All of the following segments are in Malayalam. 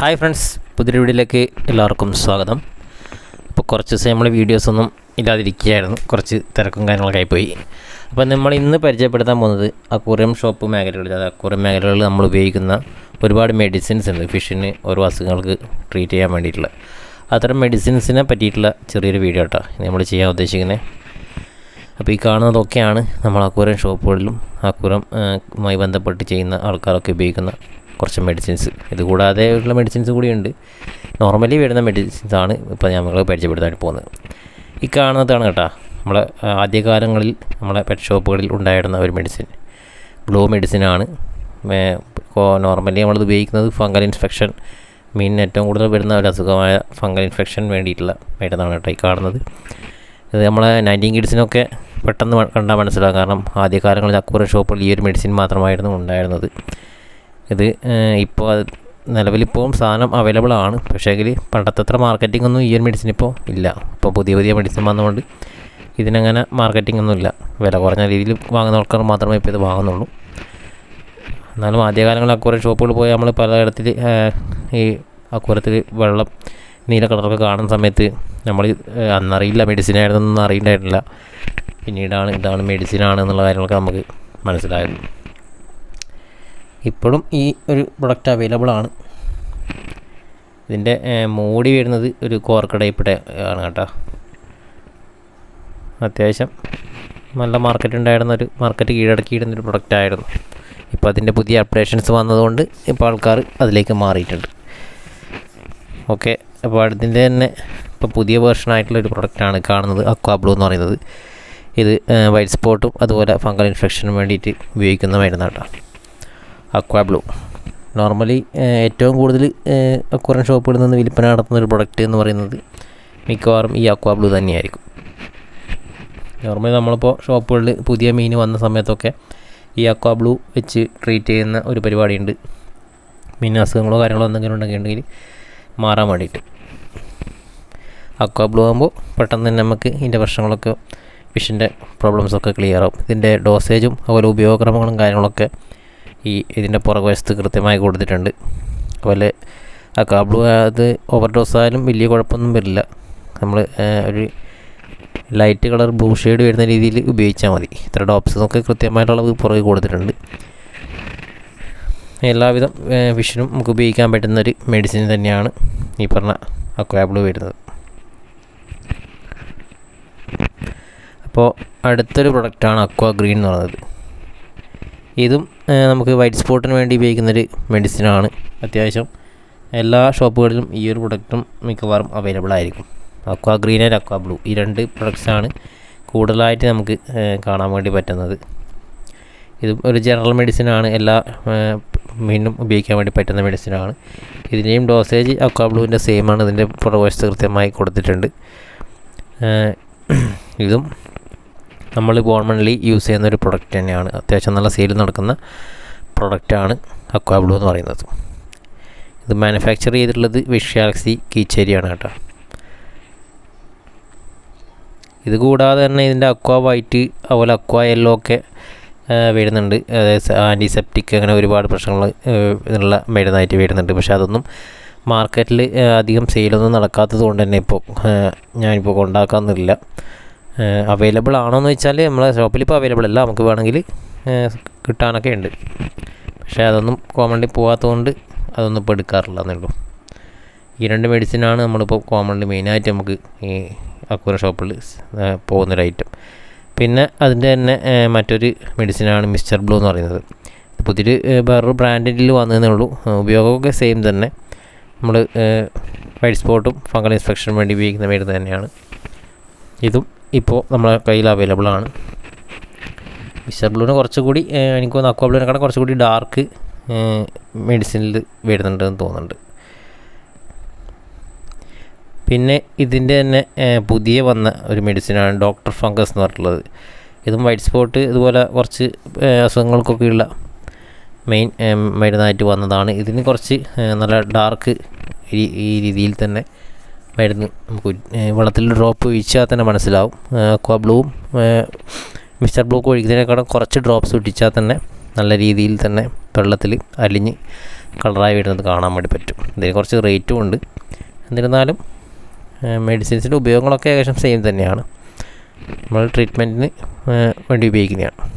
ഹായ് ഫ്രണ്ട്സ് പുതിയ വീഡിയോയിലേക്ക് എല്ലാവർക്കും സ്വാഗതം. അപ്പോൾ കുറച്ച് ദിവസം നമ്മൾ വീഡിയോസൊന്നും ഇല്ലാതിരിക്കുകയായിരുന്നു. കുറച്ച് തിരക്കും കാര്യങ്ങളൊക്കെ ആയിപ്പോയി. അപ്പോൾ നമ്മൾ ഇന്ന് പരിചയപ്പെടുത്താൻ പോകുന്നത് അക്കൂറിയം ഷോപ്പ് മേഖലകളിൽ അതായത് അക്കൂറിയം മേഖലകളിൽ നമ്മൾ ഉപയോഗിക്കുന്ന ഒരുപാട് മെഡിസിൻസ് ഉണ്ട്. ഫിഷിന് ഓരോ അസുഖങ്ങൾക്ക് ട്രീറ്റ് ചെയ്യാൻ വേണ്ടിയിട്ടുള്ള. അത്തരം മെഡിസിൻസിനെ പറ്റിയിട്ടുള്ള ചെറിയൊരു വീഡിയോ കേട്ടോ നമ്മൾ ചെയ്യാൻ ഉദ്ദേശിക്കുന്നത് അപ്പോൾ ഈ കാണുന്നതൊക്കെയാണ് നമ്മൾ അക്കൂരം ഷോപ്പുകളിലും അക്കൂറമായി ബന്ധപ്പെട്ട് ചെയ്യുന്ന ആൾക്കാരൊക്കെ ഉപയോഗിക്കുന്ന കുറച്ച് മെഡിസിൻസ് ഇത് കൂടാതെ ഉള്ള മെഡിസിൻസ് കൂടിയുണ്ട്. നോർമലി വരുന്ന മെഡിസിൻസ് ആണ് ഇപ്പോൾ നമ്മൾ പരിചയപ്പെടുത്താൻ പോകുന്നത്. ഈ കാണുന്നതാണ് കേട്ടോ നമ്മളെ ആദ്യകാലങ്ങളിൽ നമ്മളെ പെറ്റ് ഷോപ്പുകളിൽ ഉണ്ടായിരുന്ന ഒരു മെഡിസിൻ ബ്ലൂ മെഡിസിനാണ് നോർമലി നമ്മളിത് ഉപയോഗിക്കുന്നത് ഫംഗൽ ഇൻഫെക്ഷൻ മീനിന് ഏറ്റവും കൂടുതൽ വരുന്ന ഒരു അസുഖമായ ഫംഗൽ ഇൻഫെക്ഷൻ വേണ്ടിയിട്ടുള്ള മരുന്നാണ് കേട്ടോ ഈ കാണുന്നത്. ഇത് നമ്മളെ നയന്റീൻ കിഡ്സിനൊക്കെ പെട്ടെന്ന് കണ്ടാൽ മനസ്സിലാകും കാരണം ആദ്യകാലങ്ങളിൽ അക്കൂറ ഷോപ്പുകളിൽ ഈ ഒരു മെഡിസിൻ മാത്രമായിരുന്നു ഉണ്ടായിരുന്നത്. ഇത് ഇപ്പോൾ നിലവിലിപ്പോഴും സാധനം അവൈലബിൾ ആണ്. പക്ഷേ എങ്കിൽ പണ്ടത്തെ മാർക്കറ്റിംഗ് ഒന്നും ഈ ഒരു മെഡിസിൻ ഇപ്പോൾ ഇല്ല. ഇപ്പോൾ പുതിയ പുതിയ മെഡിസിൻ വന്നതുകൊണ്ട് ഇതിനങ്ങനെ മാർക്കറ്റിംഗ് ഒന്നും ഇല്ല. വില കുറഞ്ഞ രീതിയിൽ വാങ്ങുന്ന ആൾക്കാർ മാത്രമേ ഇപ്പോൾ ഇത് വാങ്ങുന്നുള്ളൂ. എന്നാലും ആദ്യകാലങ്ങളിൽ കുറേ ഷോപ്പുകളിൽ പോയി നമ്മൾ പലയിടത്തിൽ ഈ അക്കൂരത്തിൽ വെള്ളം നീല കളറൊക്കെ കാണുന്ന സമയത്ത് നമ്മൾ അന്നറിയില്ല മെഡിസിൻ ആയിരുന്നൊന്നും അറിയണ്ടായിട്ടില്ല പിന്നീടാണ് ഇതാണ് മെഡിസിനാണ് എന്നുള്ള കാര്യങ്ങളൊക്കെ നമുക്ക് മനസ്സിലായത്. ഇപ്പോഴും ഈ ഒരു പ്രൊഡക്റ്റ് അവൈലബിൾ ആണ്. ഇതിന്റെ മോഡി വരുന്നത് ഒരു കോർക്ക് ടൈപ്പ് ആണ് കേട്ടോ. അത്യാവശ്യം നല്ല മാർക്കറ്റ് ഉണ്ടായിരുന്ന ഒരു മാർക്കറ്റ് കീഴടക്കിയിരുന്ന ഒരു പ്രൊഡക്റ്റ് ആയിരുന്നു. ഇപ്പോൾ അതിന്റെ പുതിയ അപ്ഡേഷൻസ് വന്നതുകൊണ്ട് ഇപ്പോൾ ആൾക്കാർ അതിലേക്ക് മാറിയിട്ടുണ്ട്. ഓക്കെ അപ്പോൾ അതിന്റെ തന്നെ ഇപ്പോൾ പുതിയ വേർഷൻ ആയിട്ടുള്ള ഒരു പ്രൊഡക്റ്റാണ് കാണുന്നത് അക്വാ ബ്ലൂ എന്ന് പറയുന്നത്. ഇത് വൈറ്റ് സ്പോട്ടും അതുപോലെ ഫംഗൽ ഇൻഫെക്ഷനും വേണ്ടിയിട്ട് ഉപയോഗിക്കുന്ന മരുന്നാട്ടോ അക്വാ ബ്ലൂ നോർമലി ഏറ്റവും കൂടുതൽ അക്വറിയം ഷോപ്പുകളിൽ നിന്ന് വിൽപ്പന നടത്തുന്ന ഒരു പ്രൊഡക്റ്റ് എന്ന് പറയുന്നത് മിക്കവാറും ഈ അക്വാ ബ്ലൂ തന്നെയായിരിക്കും. നോർമലി നമ്മളിപ്പോൾ ഷോപ്പുകളിൽ പുതിയ മീൻ വന്ന സമയത്തൊക്കെ ഈ അക്വാ ബ്ലൂ വെച്ച് ട്രീറ്റ് ചെയ്യുന്ന ഒരു പരിപാടിയുണ്ട്. മീൻ അസുഖങ്ങളോ കാര്യങ്ങളോ എന്തെങ്കിലും ഉണ്ടെങ്കിൽ മാറാൻ വേണ്ടിയിട്ട്. അക്വാ ബ്ലൂ ആകുമ്പോൾ പെട്ടെന്ന് തന്നെ നമുക്ക് ഇതിന്റെ പ്രശ്നങ്ങളൊക്കെ ഫിഷിന്റെ പ്രോബ്ലംസൊക്കെ ക്ലിയർ ആവും. ഇതിന്റെ ഡോസേജും അതുപോലെ ഉപയോഗക്രമങ്ങളും കാര്യങ്ങളൊക്കെ ഈ ഇതിന്റെ പുറകുവശത്ത് കൃത്യമായി കൊടുത്തിട്ടുണ്ട്. അതുപോലെ ആ ബ്ലൂ അത് ഓവർ ഡോസ് ആയാലും വലിയ കുഴപ്പമൊന്നും വരില്ല. നമ്മൾ ഒരു ലൈറ്റ് കളർ ബ്ലൂ ഷെയ്ഡ് വരുന്ന രീതിയിൽ ഉപയോഗിച്ചാൽ മതി. ഇത്ര ഡോപ്സ് നമുക്ക് കൃത്യമായിട്ടുള്ളത് പുറകെ കൊടുത്തിട്ടുണ്ട്. എല്ലാവിധ വിഷനും നമുക്ക് ഉപയോഗിക്കാൻ പറ്റുന്ന ഒരു മെഡിസിൻ തന്നെയാണ് ഈ പറഞ്ഞ അക്വാബ്ലൂ വരുന്നത്. അപ്പോൾ അടുത്തൊരു പ്രൊഡക്റ്റാണ് അക്വാ ഗ്രീൻ എന്ന് പറയുന്നത്. ഇതും നമുക്ക് വൈറ്റ് സ്പോട്ടിന് വേണ്ടി ഉപയോഗിക്കുന്നൊരു മെഡിസിനാണ് അത്യാവശ്യം. എല്ലാ ഷോപ്പുകളിലും ഈ ഒരു പ്രൊഡക്റ്റും മിക്കവാറും അവൈലബിൾ ആയിരിക്കും. Aqua green and aqua blue ഈ രണ്ട് പ്രൊഡക്ട്സാണ് കൂടുതലായിട്ട് നമുക്ക് കാണാൻ വേണ്ടി പറ്റുന്നത്. ഇത് ഒരു ജനറൽ മെഡിസിനാണ് എല്ലാ വീണ്ടും ഉപയോഗിക്കാൻ വേണ്ടി പറ്റുന്ന മെഡിസിനാണ് ഇതിന്റെയും ഡോസേജ് അക്വാ ബ്ലൂവിന്റെ സെയിമാണ് ഇതിന്റെ പ്രൊവേഴ്സ് കൃത്യമായി കൊടുത്തിട്ടുണ്ട്. ഇതും നമ്മൾ കോമൺലി യൂസ് ചെയ്യുന്ന ഒരു പ്രൊഡക്റ്റ് തന്നെയാണ്. അത്യാവശ്യം നല്ല സെയിൽ നടക്കുന്ന പ്രൊഡക്റ്റാണ് അക്വാ ബ്ലൂ എന്ന് പറയുന്നത്. ഇത് മാനുഫാക്ചർ ചെയ്തിട്ടുള്ളത് വിഷ് ഗാലക്സി കീച്ചേരിയാണ് കേട്ടോ. ഇത് കൂടാതെ തന്നെ ഇതിന്റെ അക്വാ വൈറ്റ് അതുപോലെ അക്വാ യെല്ലോ ഒക്കെ വരുന്നുണ്ട്. അതായത് ആന്റിസെപ്റ്റിക് അങ്ങനെ ഒരുപാട് പ്രശ്നങ്ങൾ ഇതിനുള്ള മരുന്നായിട്ട് വരുന്നുണ്ട്. പക്ഷേ അതൊന്നും മാർക്കറ്റിൽ അധികം സെയിലൊന്നും നടക്കാത്തത് കൊണ്ട് തന്നെ ഇപ്പോൾ ഞാനിപ്പോൾ കൊണ്ടാക്കാന്നില്ല അവൈലബിൾ ആണോ എന്ന് വെച്ചാൽ നമ്മളെ ഷോപ്പിൽ ഇപ്പോൾ അവൈലബിൾ അല്ല. നമുക്ക് വേണമെങ്കിൽ കിട്ടാനൊക്കെ ഉണ്ട്. പക്ഷേ അതൊന്നും കോമൺലി പോകാത്തതുകൊണ്ട് അതൊന്നും ഇപ്പോൾ എടുക്കാറില്ല എന്നുള്ളൂ ഈ രണ്ട് മെഡിസിനാണ് നമ്മളിപ്പോൾ കോമൺലി മെയിനായിട്ട് നമുക്ക് ഈ അക്കൂറ ഷോപ്പിൽ പോകുന്നൊരു ഐറ്റം പിന്നെ അതിന്റെ തന്നെ മറ്റൊരു മെഡിസിനാണ് മിസ്റ്റർ ബ്ലൂ എന്ന് പറയുന്നത്. പുതിയൊരു വേറൊരു ബ്രാൻഡിൽ വന്നതേ ഉള്ളൂ. ഉപയോഗമൊക്കെ സെയിം തന്നെ. നമ്മൾ വൈറ്റ് സ്പോട്ടും ഫംഗൽ ഇൻസ്പെക്ഷനും വേണ്ടി ഉപയോഗിക്കുന്ന മരുന്ന് തന്നെയാണ്. ഇതും ഇപ്പോൾ നമ്മളെ കയ്യിൽ അവൈലബിൾ ആണ്. മിസ്റ്റർ ബ്ലൂവിന് കുറച്ചുകൂടി എനിക്ക് തോന്നുന്നു അക്വാ ബ്ലൂവിനെക്കാളും കുറച്ചുകൂടി ഡാർക്ക് മെഡിസിനിൽ വരുന്നുണ്ടെന്ന് തോന്നുന്നുണ്ട്. പിന്നെ ഇതിന്റെ തന്നെ പുതിയ വന്ന ഒരു മെഡിസിനാണ് ഡോക്ടർ ഫംഗസ് എന്ന് പറഞ്ഞിട്ടുള്ളത്. ഇതും വൈറ്റ് സ്പോട്ട് ഇതുപോലെ കുറച്ച് അസുഖങ്ങൾക്കൊക്കെയുള്ള മെയിൻ മരുന്നായിട്ട് വന്നതാണ്. ഇതിന് കുറച്ച് നല്ല ഡാർക്ക് ഈ രീതിയിൽ തന്നെ മരുന്ന് നമുക്ക് വെള്ളത്തിൽ ഡ്രോപ്പ് ഒഴിച്ചാൽ തന്നെ മനസ്സിലാവും. അക്വാ ബ്ലൂവും മിസ്റ്റർ ബ്ലൂ ഒഴിക്കുന്നതിനേക്കാളും കുറച്ച് ഡ്രോപ്സ് ഒട്ടിച്ചാൽ തന്നെ നല്ല രീതിയിൽ തന്നെ വെള്ളത്തിൽ അലിഞ്ഞ് കളറായി വരുന്നത് കാണാൻ വേണ്ടി പറ്റും. ഇതിന് കുറച്ച് റേറ്റും ഉണ്ട്. എന്നിരുന്നാലും മെഡിസിൻസിന്റെ ഉപയോഗങ്ങളൊക്കെ ഏകദേശം സെയിം തന്നെയാണ്. നമ്മൾ ട്രീറ്റ്മെന്റിന് വേണ്ടി ഉപയോഗിക്കുന്നതാണ്.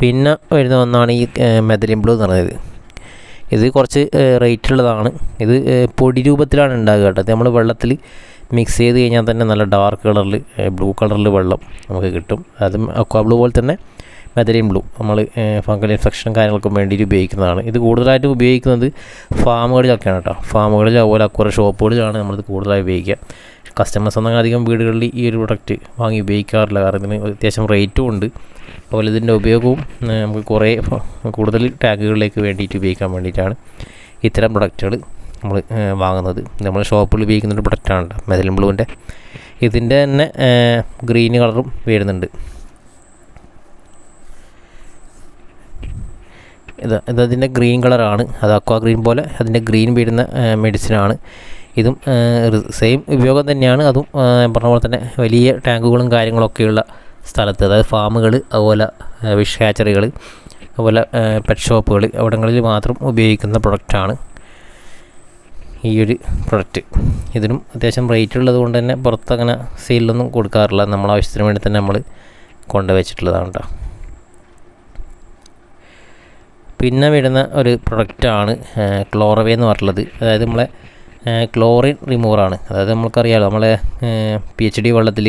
പിന്നെ വരുന്ന ഒന്നാണ് ഈ മെദലിൻ ബ്ലൂ എന്ന് പറയുന്നത്. ഇത് കുറച്ച് റേറ്റ് ഉള്ളതാണ്. ഇത് പൊടി രൂപത്തിലാണ് ഉണ്ടാകുക കേട്ടോ. നമ്മൾ വെള്ളത്തിൽ മിക്സ് ചെയ്ത് കഴിഞ്ഞാൽ തന്നെ നല്ല ഡാർക്ക് കളറിൽ ബ്ലൂ കളറിൽ വെള്ളം നമുക്ക് കിട്ടും. അതും അക്വാ ബ്ലൂ പോലെ തന്നെ മെതലിൻ ബ്ലൂ നമ്മൾ ഫംഗൽ ഇൻഫെക്ഷനും കാര്യങ്ങൾക്കും വേണ്ടിയിട്ട് ഉപയോഗിക്കുന്നതാണ്. ഇത് കൂടുതലായിട്ടും ഉപയോഗിക്കുന്നത് ഫാമുകളിലൊക്കെയാണ് കേട്ടോ. ഫാമുകളിൽ അതുപോലെ അക്വറ ഷോപ്പുകളിലാണ് നമ്മളിത് കൂടുതലായി ഉപയോഗിക്കുക. കസ്റ്റമേഴ്സ് ഒന്നും അധികം വീടുകളിൽ ഈ ഒരു പ്രൊഡക്റ്റ് വാങ്ങി ഉപയോഗിക്കാറില്ല. കാരണം ഇതിന് അത്യാവശ്യം റേറ്റും ഉണ്ട്. അതുപോലെ ഇതിന്റെ ഉപയോഗവും നമുക്ക് കുറേ കൂടുതൽ ടാഗുകളിലേക്ക് വേണ്ടിയിട്ട് ഉപയോഗിക്കാൻ വേണ്ടിയിട്ടാണ് ഇത്തരം പ്രൊഡക്റ്റുകൾ നമ്മൾ വാങ്ങുന്നത്. നമ്മൾ ഷോപ്പിൽ ഉപയോഗിക്കുന്ന ഒരു പ്രൊഡക്റ്റാണ് മെതലിൻ ബ്ലൂവിന്റെ. ഇതിന്റെ തന്നെ ഗ്രീൻ കളറും വരുന്നുണ്ട്. ഇത് ഇതതിന്റെ ഗ്രീൻ കളറാണ് അത് അക്വാ ഗ്രീൻ പോലെ അതിന്റെ ഗ്രീൻ വീടുന്ന മെഡിസിനാണ്. ഇതും സെയിം ഉപയോഗം തന്നെയാണ്. അതും പറഞ്ഞ പോലെ തന്നെ വലിയ ടാങ്കുകളും കാര്യങ്ങളൊക്കെയുള്ള സ്ഥലത്ത് അതായത് ഫാമുകൾ അതുപോലെ ഫിഷ് ഹാച്ചറികൾ അതുപോലെ പെറ്റ് ഷോപ്പുകൾ അവിടങ്ങളിൽ മാത്രം ഉപയോഗിക്കുന്ന പ്രൊഡക്റ്റാണ് ഈ ഒരു പ്രൊഡക്റ്റ് ഇതിനും അത്യാവശ്യം റേറ്റ് ഉള്ളത് കൊണ്ട് തന്നെ പുറത്തങ്ങനെ സെയിലൊന്നും കൊടുക്കാറില്ല. നമ്മൾ ആവശ്യത്തിന് വേണ്ടി തന്നെ നമ്മൾ കൊണ്ടുവച്ചിട്ടുള്ളതാണ് കേട്ടോ പിന്നെ വരുന്ന ഒരു പ്രൊഡക്റ്റാണ് ക്ലോറവേ എന്ന് പറഞ്ഞിട്ടുള്ളത്. അതായത് നമ്മളെ ക്ലോറിൻ റിമൂവറാണ് അതായത് നമ്മൾക്കറിയാമല്ലോ നമ്മളെ പി എച്ച് ഡി വെള്ളത്തിൽ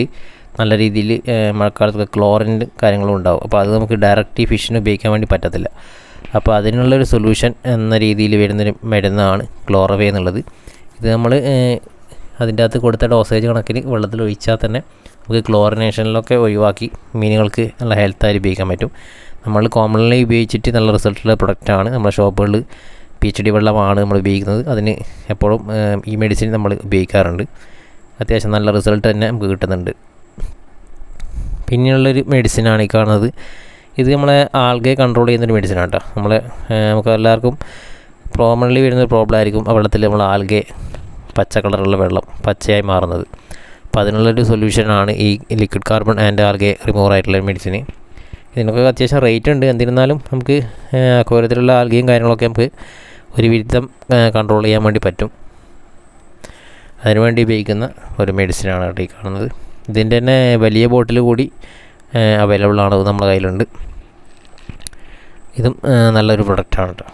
നല്ല രീതിയിൽ മഴക്കാലത്തൊക്കെ ക്ലോറിന്റെ കാര്യങ്ങളും ഉണ്ടാവും. അപ്പോൾ അത് നമുക്ക് ഡയറക്റ്റ് ഈ ഫിഷിന് ഉപയോഗിക്കാൻ വേണ്ടി പറ്റത്തില്ല. അപ്പോൾ അതിനുള്ളൊരു സൊല്യൂഷൻ എന്ന രീതിയിൽ വരുന്നൊരു മരുന്നാണ് ക്ലോറവേ എന്നുള്ളത്. ഇത് നമ്മൾ അതിന്റെ അകത്ത് കൊടുത്ത ഡോസേജ് കണക്കിന് വെള്ളത്തിൽ ഒഴിച്ചാൽ തന്നെ നമുക്ക് ക്ലോറിനേഷനിലൊക്കെ ഒഴിവാക്കി മീനുകൾക്ക് നല്ല ഹെൽത്തായി ഉപയോഗിക്കാൻ പറ്റും. നമ്മൾ കോമൺലി ഉപയോഗിച്ചിട്ട് നല്ല റിസൾട്ടുള്ള പ്രൊഡക്റ്റാണ് നമ്മുടെ ഷോപ്പുകളിൽ പി എച്ച് ഡി വെള്ളമാണ് നമ്മൾ ഉപയോഗിക്കുന്നത്. അതിന് എപ്പോഴും ഈ മെഡിസിൻ നമ്മൾ ഉപയോഗിക്കാറുണ്ട്. അത്യാവശ്യം നല്ല റിസൾട്ട് തന്നെ നമുക്ക് കിട്ടുന്നുണ്ട്. പിന്നെയുള്ളൊരു മെഡിസിനാണ് ഈ കാണുന്നത്. ഇത് നമ്മളെ ആൾഗെ കൺട്രോൾ ചെയ്യുന്നൊരു മെഡിസിനാണ് കേട്ടോ. നമ്മളെ നമുക്ക് എല്ലാവർക്കും കോമൺലി വരുന്നൊരു പ്രോബ്ലം ആയിരിക്കും ആ വെള്ളത്തിൽ നമ്മൾ ആൽഗെ പച്ച കളറുള്ള വെള്ളം പച്ചയായി മാറുന്നത്. അപ്പോൾ അതിനുള്ളൊരു സൊല്യൂഷനാണ് ഈ liquid carbon and algae remover ആയിട്ടുള്ള മെഡിസിന് ഇതിനൊക്കെ അത്യാവശ്യം റേറ്റ് ഉണ്ട്. എന്നിരുന്നാലും നമുക്ക് കോരത്തിലുള്ള ആൽഗയും കാര്യങ്ങളൊക്കെ നമുക്ക് ഒരു വിധം കൺട്രോൾ ചെയ്യാൻ വേണ്ടി പറ്റും. അതിനുവേണ്ടി ഉപയോഗിക്കുന്ന ഒരു മെഡിസിനാണ് കേട്ടോ ഈ കാണുന്നത്. ഇതിന്റെ തന്നെ വലിയ ബോട്ടിൽ കൂടി അവൈലബിൾ ആണ്. അത് നമ്മുടെ കയ്യിലുണ്ട്. ഇതും നല്ലൊരു പ്രൊഡക്റ്റാണ് കേട്ടോ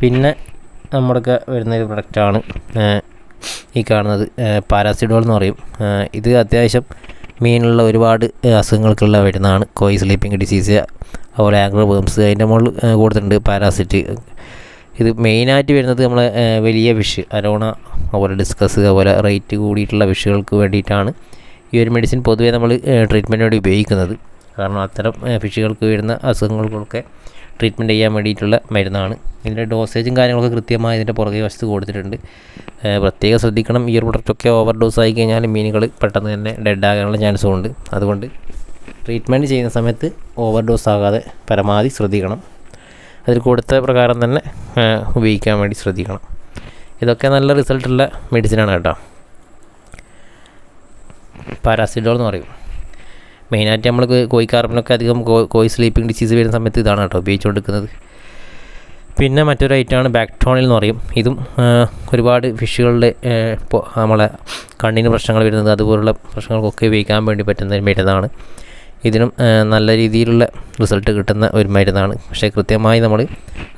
പിന്നെ നമ്മുടെയൊക്കെ വരുന്നൊരു പ്രൊഡക്റ്റാണ് ഈ കാണുന്നത് പാരാസിഡോൾ എന്ന് പറയും. ഇത് അത്യാവശ്യം മീനുള്ള ഒരുപാട് അസുഖങ്ങൾക്കുള്ള വരുന്നതാണ് കോയി സ്ലീപ്പിംഗ് ഡിസീസ് അതുപോലെ ആംഗ്ലർ വേംസ് അതിന്റെ മുകളിൽ കൊടുത്തിട്ടുണ്ട് പാരാസിറ്റ്. ഇത് മെയിനായിട്ട് വരുന്നത് നമ്മളെ വലിയ ഫിഷ് അരോണ അതുപോലെ ഡിസ്കസ് അതുപോലെ റേറ്റ് കൂടിയിട്ടുള്ള വിഷുകൾക്ക് വേണ്ടിയിട്ടാണ് ഈ ഒരു മെഡിസിൻ പൊതുവേ നമ്മൾ ട്രീറ്റ്മെന്റ് വേണ്ടി ഉപയോഗിക്കുന്നത്. കാരണം അത്തരം ഫിഷുകൾക്ക് വരുന്ന അസുഖങ്ങൾക്കൊക്കെ ട്രീറ്റ്മെന്റ് ചെയ്യാൻ വേണ്ടിയിട്ടുള്ള മരുന്നാണ്. ഇതിന്റെ ഡോസേജും കാര്യങ്ങളൊക്കെ കൃത്യമായി ഇതിന്റെ പുറകെ വശത്ത് കൊടുത്തിട്ടുണ്ട്. പ്രത്യേകം ശ്രദ്ധിക്കണം. ഈ ഒരു പ്രൊഡക്റ്റൊക്കെ ഓവർ ഡോസ് ആയി കഴിഞ്ഞാൽ മീനുകൾ പെട്ടെന്ന് തന്നെ ഡെഡ് ആകാനുള്ള ചാൻസും ഉണ്ട്. അതുകൊണ്ട് ട്രീറ്റ്മെന്റ് ചെയ്യുന്ന സമയത്ത് ഓവർ ഡോസ് ആകാതെ പരമാവധി ശ്രദ്ധിക്കണം. അതിൽ കൊടുത്ത പ്രകാരം തന്നെ ഉപയോഗിക്കാൻ വേണ്ടി ശ്രദ്ധിക്കണം. ഇതൊക്കെ നല്ല റിസൾട്ടുള്ള മെഡിസിനാണ് കേട്ടോ. പാരാസിഡോൾ എന്ന് പറയും. മെയിനായിട്ട് നമ്മൾ കോഴിക്കാർബിനൊക്കെ അധികം കോയി സ്ലീപ്പിംഗ് ഡിസീസ് വരുന്ന സമയത്ത് ഇതാണ് കേട്ടോ ഉപയോഗിച്ചുകൊണ്ടിരിക്കുന്നത് പിന്നെ മറ്റൊരു ഐറ്റമാണ് ബാക്ടോണിൽ എന്ന് പറയും. ഇതും ഒരുപാട് ഫിഷുകളുടെ നമ്മളെ കണ്ണിന് പ്രശ്നങ്ങൾ വരുന്നത് അതുപോലുള്ള പ്രശ്നങ്ങൾക്കൊക്കെ ഉപയോഗിക്കാൻ വേണ്ടി പറ്റുന്ന മരുന്നാണ് ഇതിനും നല്ല രീതിയിലുള്ള റിസൾട്ട് കിട്ടുന്ന ഒരു മരുന്നാണ്. പക്ഷേ കൃത്യമായി നമ്മൾ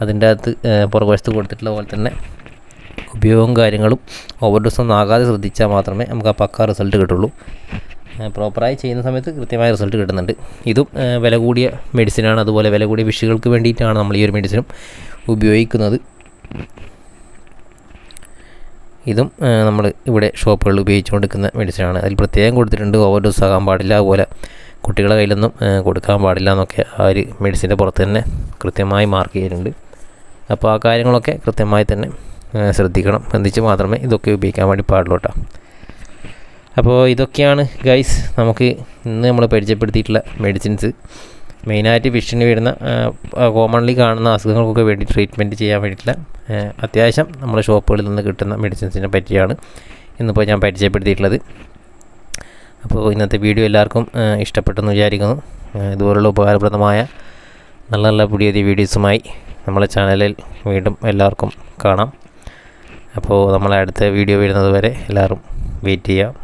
അതിന്റെ അകത്ത് പുറകുവശത്ത് കൊടുത്തിട്ടുള്ള പോലെ തന്നെ ഉപയോഗവും കാര്യങ്ങളും ഓവർ ഡോസ് ഒന്നും ആകാതെ ശ്രദ്ധിച്ചാൽ മാത്രമേ നമുക്ക് ആ പക്ക റിസൾട്ട് കിട്ടുള്ളൂ. പ്രോപ്പറായി ചെയ്യുന്ന സമയത്ത് കൃത്യമായ റിസൾട്ട് കിട്ടുന്നുണ്ട്. ഇതും വില കൂടിയ മെഡിസിനാണ് അതുപോലെ വില കൂടിയ വിഷുകൾക്ക് വേണ്ടിയിട്ടാണ് നമ്മൾ ഈ ഒരു മെഡിസിനും ഉപയോഗിക്കുന്നത്. ഇതും നമ്മൾ ഇവിടെ ഷോപ്പുകളിൽ ഉപയോഗിച്ചുകൊണ്ടിരിക്കുന്ന മെഡിസിനാണ് അതിൽ പ്രത്യേകം കൊടുത്തിട്ടുണ്ട്. ഓവർ ഡോസ് ആകാൻ പാടില്ല. അതുപോലെ കുട്ടികളുടെ കയ്യിലൊന്നും കൊടുക്കാൻ പാടില്ല എന്നൊക്കെ ആ ഒരു മെഡിസിന്റെ പുറത്ത് തന്നെ കൃത്യമായി മാർക്ക് ചെയ്തിട്ടുണ്ട്. അപ്പോൾ ആ കാര്യങ്ങളൊക്കെ കൃത്യമായി തന്നെ ശ്രദ്ധിക്കണം. എന്നിച്ച് മാത്രമേ ഇതൊക്കെ ഉപയോഗിക്കാൻ വേണ്ടി പാടുള്ളൂ കേട്ടോ അപ്പോൾ ഇതൊക്കെയാണ് ഗൈസ് നമുക്ക് ഇന്ന് നമ്മൾ പരിചയപ്പെടുത്തിയിട്ടുള്ള മെഡിസിൻസ് മെയിനായിട്ട് ഫിഷിന് വരുന്ന കോമൺലി കാണുന്ന അസുഖങ്ങൾക്കൊക്കെ വേണ്ടി ട്രീറ്റ്മെന്റ് ചെയ്യാൻ വേണ്ടിയിട്ടുള്ള അത്യാവശ്യം നമ്മുടെ ഷോപ്പുകളിൽ നിന്ന് കിട്ടുന്ന മെഡിസിൻസിനെ പറ്റിയാണ് ഇന്നിപ്പോൾ ഞാൻ പരിചയപ്പെടുത്തിയിട്ടുള്ളത്. അപ്പോൾ ഇന്നത്തെ വീഡിയോ എല്ലാവർക്കും ഇഷ്ടപ്പെട്ടെന്ന് വിചാരിക്കുന്നു. ഇതുപോലുള്ള ഉപകാരപ്രദമായ നല്ല നല്ല പുതിയ പുതിയ വീഡിയോസുമായി നമ്മളെ ചാനലിൽ വീണ്ടും എല്ലാവർക്കും കാണാം. അപ്പോൾ നമ്മളെ അടുത്ത വീഡിയോ വരുന്നത് വരെ എല്ലാവരും വെയിറ്റ് ചെയ്യാം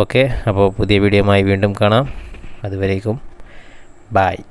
ഓക്കെ അപ്പോൾ പുതിയ വീഡിയോയുമായി വീണ്ടും കാണാം. അതുവരേക്കും ബായ്